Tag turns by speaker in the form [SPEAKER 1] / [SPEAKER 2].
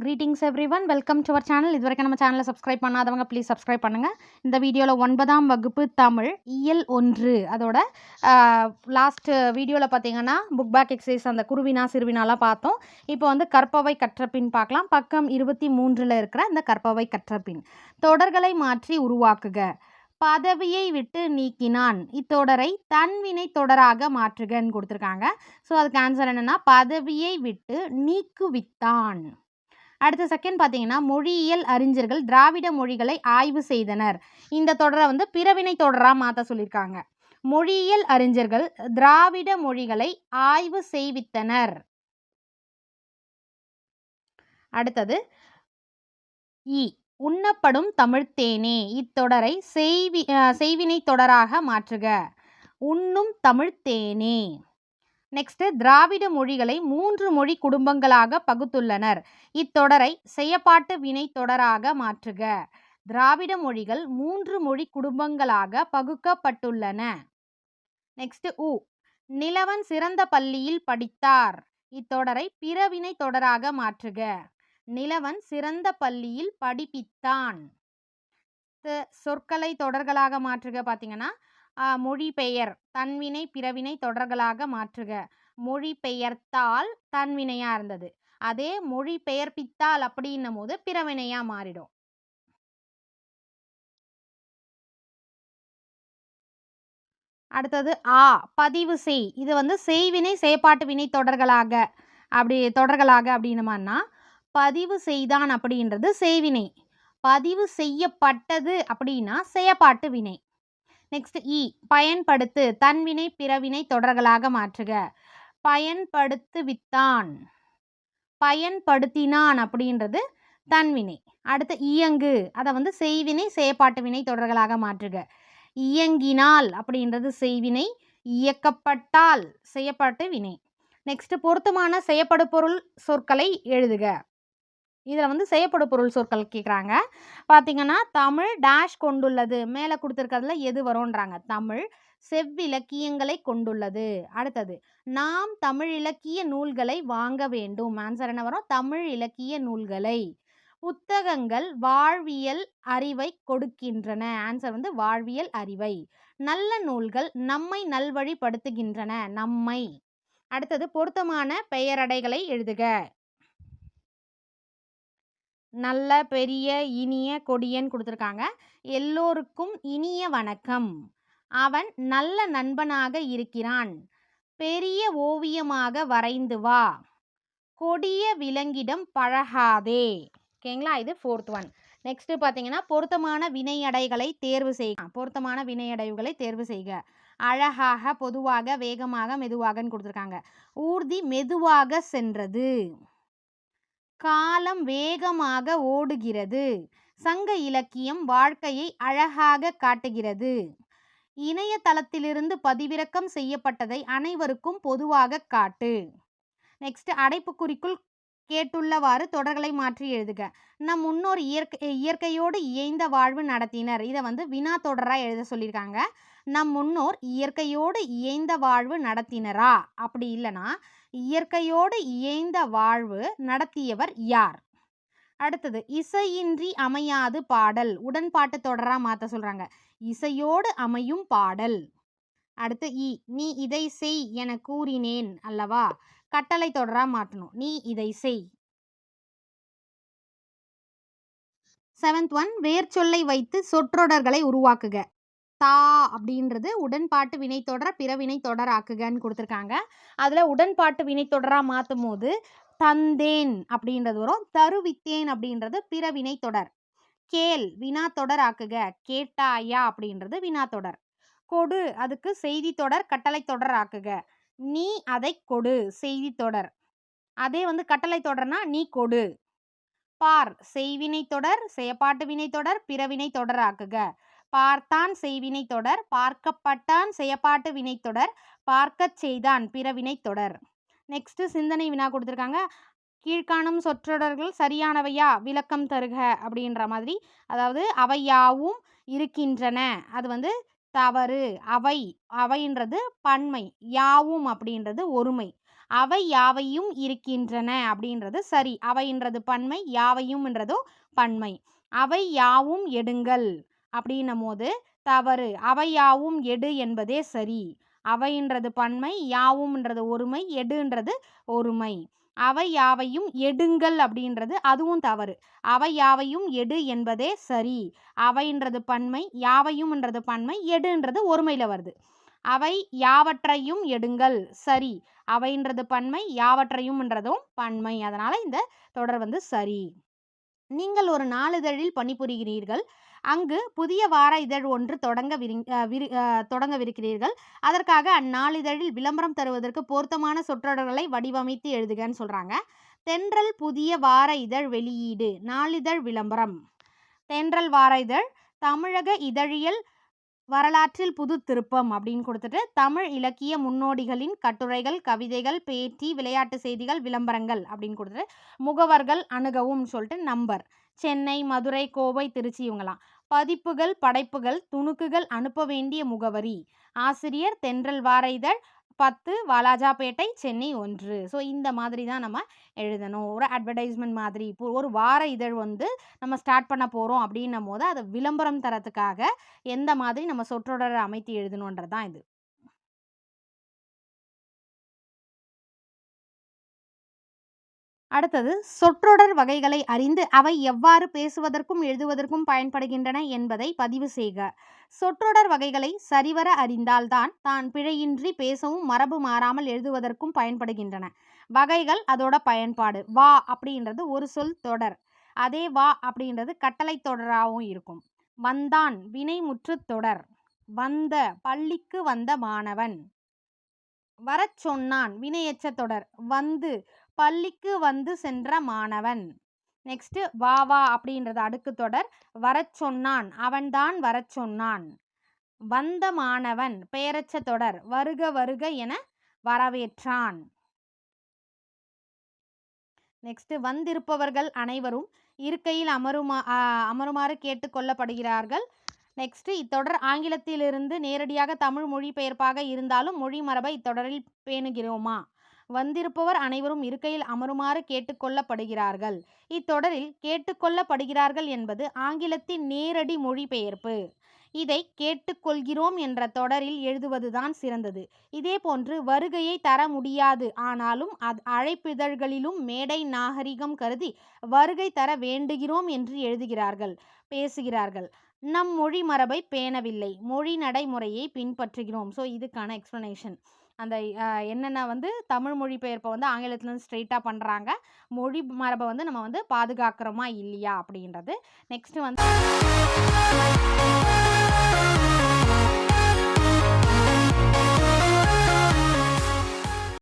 [SPEAKER 1] Greetings everyone welcome to our channel இது வரைக்கும் நம்ம சேனலை சப்ஸ்கிரைப் பண்ணாதவங்க ப்ளீஸ் சப்ஸ்கிரைப் பண்ணுங்கள் இந்த வீடியோவில் ஒன்பதாம் வகுப்பு தமிழ் இயல் ஒன்று. அதோட லாஸ்ட் வீடியோவில் பார்த்தீங்கன்னா புக் பேக் எக்ஸசைஸ் அந்த குருவினா சிறுவினாலாம் பார்த்தோம். இப்போ வந்து கற்பவை கற்றப்பின் பார்க்கலாம். பக்கம் இருபத்தி மூன்றில் இருக்கிற இந்த கற்பவை கற்றப்பின் தொடர்களை மாற்றி உருவாக்குக. பதவியை விட்டு நீக்கினான். இத்தொடரை தன்வினை தொடராக மாற்றுகன்னு கொடுத்துருக்காங்க. ஸோ அதுக்கு ஆன்சர் என்னென்னா பதவியை விட்டு நீக்குவித்தான். அடுத்த செகண்ட் பார்த்தீங்கன்னா மொழியியல் அறிஞர்கள் திராவிட மொழிகளை ஆய்வு செய்தனர். இந்த தொடரை வந்து பிறவினை தொடராக மாற்ற சொல்லியிருக்காங்க மொழியியல் அறிஞர்கள் திராவிட மொழிகளை ஆய்வு செய்வித்தனர். அடுத்தது இ உண்ணப்படும் தமிழ்த்தேனே இத்தொடரை செய்வி செய்வினை தொடராக மாற்றுக. உண்ணும் தமிழ்த்தேனே நெக்ஸ்ட்டு திராவிட மொழிகளை மூன்று மொழி குடும்பங்களாக பகுத்துள்ளனர். இத்தொடரை செய்யப்பாட்டு வினை தொடராக மாற்றுக. திராவிட மொழிகள் மூன்று மொழி குடும்பங்களாக பகுக்கப்பட்டுள்ளன. நெக்ஸ்ட் உ. நிலவன் சிறந்த பள்ளியில் படித்தார். இத்தொடரை பிறவினை தொடராக மாற்றுக. நிலவன் சிறந்த பள்ளியில் படிப்பித்தான். சொற்களை தொடர்களாக மாற்றுக பார்த்தீங்கன்னா மொழிபெயர் தன்வினை பிறவினை தொடர்களாக மாற்றுக. மொழிபெயர்த்தால் தன்வினையாக இருந்தது. அதே மொழிபெயர்ப்பித்தால் அப்படின்னும் போது பிறவினையாக மாறிடும். அடுத்தது ஆ பதிவு செய். இது வந்து செய்வினை செயப்பாட்டு வினை தொடர்களாக அப்படி தொடர்களாக அப்படின்னமான்னா பதிவு செய்தான் அப்படின்றது செய்வினை. பதிவு செய்யப்பட்டது அப்படின்னா செயப்பாட்டு வினை. நெக்ஸ்ட் இ e, பயன்படுத்து தன்வினை பிறவினை தொடர்களாக மாற்றுக. பயன்படுத்து வித்தான். பயன்படுத்தினான் அப்படின்றது தன்வினை. அடுத்து இயங்கு அதை வந்து செய்வினை செயப்பாட்டு வினை தொடர்களாக மாற்றுக. இயங்கினால் அப்படின்றது செய்வினை இயக்கப்பட்டால் செய்யப்பாட்டு வினை. நெக்ஸ்ட் பொருத்தமான செய்யப்படு பொருள் சொற்களை எழுதுக. இதில் வந்து செய்யப்படு பொருள் சொற்கள் கேட்குறாங்க பார்த்திங்கன்னா தமிழ் டேஷ் கொண்டுள்ளது. மேலே கொடுத்துருக்கிறதுல எது வரும்ன்றாங்க. தமிழ் செவ்விலக்கியங்களை கொண்டுள்ளது. அடுத்தது நாம் தமிழ் இலக்கிய நூல்களை வாங்க வேண்டும். ஆன்சர் என்ன வரும்? தமிழ் இலக்கிய நூல்களை. புத்தகங்கள் வாழ்வியல் அறிவை கொடுக்கின்றன. ஆன்சர் வந்து வாழ்வியல் அறிவை. நல்ல நூல்கள் நம்மை நல்வழிப்படுத்துகின்றன. நம்மை. அடுத்தது பொருத்தமான பெயரடைகளை எழுதுக. நல்ல பெரிய இனிய கொடியன் கொடுத்துருக்காங்க. எல்லோருக்கும் இனிய வணக்கம். அவன் நல்ல நண்பனாக இருக்கிறான். பெரிய ஓவியமாக வரைந்து வா. கொடிய விலங்கிடம் பழகாதே. ஓகேங்களா? இது ஃபோர்த் ஒன் நெக்ஸ்ட்டு பார்த்தீங்கன்னா பொருத்தமான வினையடைகளை தேர்வு செய்க பொருத்தமான வினையடைவுகளை தேர்வு செய்க. அழகாக பொதுவாக வேகமாக மெதுவாகன்னு கொடுத்துருக்காங்க. ஊர்தி மெதுவாக சென்றது. காலம் வேகமாக ஓடுகிறது. சங்க இலக்கியம் வாழ்க்கையை அழகாக காட்டுகிறது. இணையதளத்திலிருந்து பதிவிறக்கம் செய்யப்பட்டதை அனைவருக்கும் பொதுவாக காட்டு. நெக்ஸ்ட் அடைப்புக்குறிக்குள் கேட்டுள்ளவாறு தொடர்களை மாற்றி எழுதுக. நம் முன்னோர் இயற்கை இயற்கையோடு இயைந்த வாழ்வு நடத்தினர். இதை வந்து வினா தொடராக எழுத சொல்லியிருக்காங்க நம் முன்னோர் இயற்கையோடு இயைந்த வாழ்வு நடத்தினரா? அப்படி இல்லைனா இயற்கையோடு இயைந்த வாழ்வு நடத்தியவர் யார்? அடுத்தது இசையின்றி அமையாது பாடல். உடன்பாட்டு தொடராக மாற்ற சொல்கிறாங்க இசையோடு அமையும் பாடல். அடுத்து இ. நீ இதை செய் என கூறினேன் அல்லவா? கட்டளை தொடராக மாற்றணும் நீ இதை செய். செவன்த் ஒன் வேர்ச்சொல்லை வைத்து சொற்றொடர்களை உருவாக்குக. தா அப்படின்றது உடன்பாட்டு வினைத்தொடர பிற வினைத்தொடர் ஆக்குகன்னு கொடுத்துருக்காங்க. அதில் உடன்பாட்டு வினைத்தொடராக மாற்றும் போது தந்தேன் அப்படின்றது வரும். தருவித்தேன் அப்படின்றது பிற வினைத்தொடர் கேள் வினாத்தொடர் ஆக்குக. கேட்டாயா அப்படின்றது வினாத்தொடர் கொடு அதுக்கு செய்தி தொடர் கட்டளை தொடர் ஆக்குக. நீ அதை கொடு செய்தி தொடர். அதே வந்து கட்டளை தொடர்னா நீ கொடு. பார் செய்வினை தொடர் செயப்பாட்டு வினை தொடர் பிறவினை தொடர் ஆக்குக. பார்த்தான் செய்வினை தொடர் பார்க்கப்பட்டான் செயப்பாட்டு வினைத்தொடர் பார்க்கச் செய்தான் பிற வினைத்தொடர் நெக்ஸ்ட் சிந்தனை வினா கொடுத்துருக்காங்க. கீழ்காணும் சொற்றொடர்கள் சரியானவையா? விளக்கம் தருக அப்படின்ற மாதிரி. அதாவது அவை யாவும் இருக்கின்றன. அது வந்து தவறு அவை அவைன்றது பன்மை யாவும் அப்படின்றது ஒருமை. அவை யாவையும் இருக்கின்றன அப்படின்றது சரி. அவைன்றது பன்மை யாவையும்ன்றதோ பன்மை. அவை யாவும் எடுங்கள். அப்படின்னும் போது தவறு. அவை யாவும் எடு என்பதே சரி. அவைன்றது பன்மை யாவும்ன்றது ஒருமை எடுன்றது ஒருமை. அவை யாவையும் எடுங்கள் அப்படின்றது அதுவும் தவறு. அவை யாவையும் எடு என்பதே சரி. அவைன்றது பன்மை யாவையும்ன்றது பன்மை எடுன்றது ஒருமையில் வருது. அவை யாவற்றையும் எடுங்கள். சரி. அவைன்றது பன்மை யாவற்றையும்ன்றதும் பன்மை. அதனால் இந்த தொடர் வந்து சரி. நீங்கள் ஒரு நாளிதழில் பணிபுரிகிறீர்கள். அங்கு புதிய வார இதழ் ஒன்று தொடங்க விரி விரி தொடங்கவிருக்கிறீர்கள். அதற்காக அந்நாளிதழில் விளம்பரம் தருவதற்கு பொருத்தமான சொற்றொடர்களை வடிவமைத்து எழுதுகன்னு சொல்கிறாங்க தென்றல் புதிய வார இதழ் வெளியீடு நாளிதழ் விளம்பரம். தென்றல் வார இதழ் தமிழக இதழியல் வரலாற்றில் புது திருப்பம் அப்படின்னு கொடுத்துட்டு தமிழ் இலக்கிய முன்னோடிகளின் கட்டுரைகள் கவிதைகள் பேட்டி விளையாட்டு செய்திகள் விளம்பரங்கள் அப்படின்னு கொடுத்துட்டு முகவர்கள் அணுகவும் சொல்லிட்டு நம்பர். சென்னை மதுரை கோவை திருச்சி இவங்களாம் பதிப்புகள் படைப்புகள் துணுக்குகள் அனுப்ப வேண்டிய முகவரி. ஆசிரியர் தென்றல் வார இதழ் பத்து வாலாஜாபேட்டை சென்னை ஒன்று. ஸோ இந்த மாதிரி தான் நம்ம எழுதணும். ஒரு அட்வர்டைஸ்மெண்ட் மாதிரி. இப்போ ஒரு வார இதழ் வந்து நம்ம ஸ்டார்ட் பண்ண போகிறோம் அப்படின்னும் போது அதை விளம்பரம் தரத்துக்காக எந்த மாதிரி நம்ம சொற்றொடரை அமைத்து எழுதணுன்றது தான் இது. அடுத்தது சொற்றொடர் வகைகளை அறிந்து அவை எவ்வாறு பேசுவதற்கும் எழுதுவதற்கும் பயன்படுகின்றன என்பதை பதிவு செய்க. சொற்றொடர் வகைகளை சரிவர அறிந்தால்தான் தான் பிழையின்றி பேசவும் மரபு மாறாமல் எழுதுவதற்கும் பயன்படுகின்றன. வகைகள் அதோட பயன்பாடு. வா அப்படின்றது ஒரு சொல் தொடர். அதே வா அப்படின்றது கட்டளை தொடராகவும் இருக்கும். வந்தான் வினைமுற்று தொடர். வந்த பள்ளிக்கு வந்த மாணவன். வரச் சொன்னான் வினையச்ச தொடர். வந்து பள்ளிக்கு வந்து சென்ற மாணவன். நெக்ஸ்ட்டு வா வா அப்படின்றது அடுக்கு தொடர். வரச் சொன்னான். அவன்தான் வரச் சொன்னான். வந்த மாணவன் பெயரச்ச தொடர். வருக வருக என வரவேற்றான். நெக்ஸ்ட் வந்திருப்பவர்கள் அனைவரும் இருக்கையில் அமருமா அமருமாறு கேட்டுக்கொள்ளப்படுகிறார்கள் நெக்ஸ்ட் இத்தொடர் ஆங்கிலத்திலிருந்து நேரடியாக தமிழ் மொழிபெயர்ப்பாக இருந்தாலும் மொழி மரபை இத்தொடரில் பேணுகிறோமா? வந்திருப்பவர் அனைவரும் இருக்கையில் அமருமாறு கேட்டுக்கொள்ளப்படுகிறார்கள். இத்தொடரில் கேட்டுக்கொள்ளப்படுகிறார்கள் என்பது ஆங்கிலத்தின் நேரடி மொழிபெயர்ப்பு. இதை கேட்டுக்கொள்கிறோம் என்ற தொடரில் எழுதுவதுதான் சிறந்தது. இதேபோன்று வருகையை தர முடியாது. ஆனாலும் அது அழைப்பிதழ்களிலும் மேடை நாகரிகம் கருதி வருகை தர வேண்டுகிறோம் என்று எழுதுகிறார்கள் பேசுகிறார்கள். நம் மொழி மரபை பேணவில்லை. மொழி நடைமுறையை பின்பற்றுகிறோம். ஸோ இதுக்கான எக்ஸ்ப்ளனேஷன் அந்த என்னென்ன வந்து தமிழ் மொழிபெயர்ப்பை வந்து ஆங்கிலத்துலேருந்து ஸ்ட்ரெயிட்டாக பண்ணுறாங்க மொழி மரபை வந்து நம்ம வந்து பாதுகாக்கிறோமா இல்லையா அப்படின்றது. நெக்ஸ்ட்டு வந்து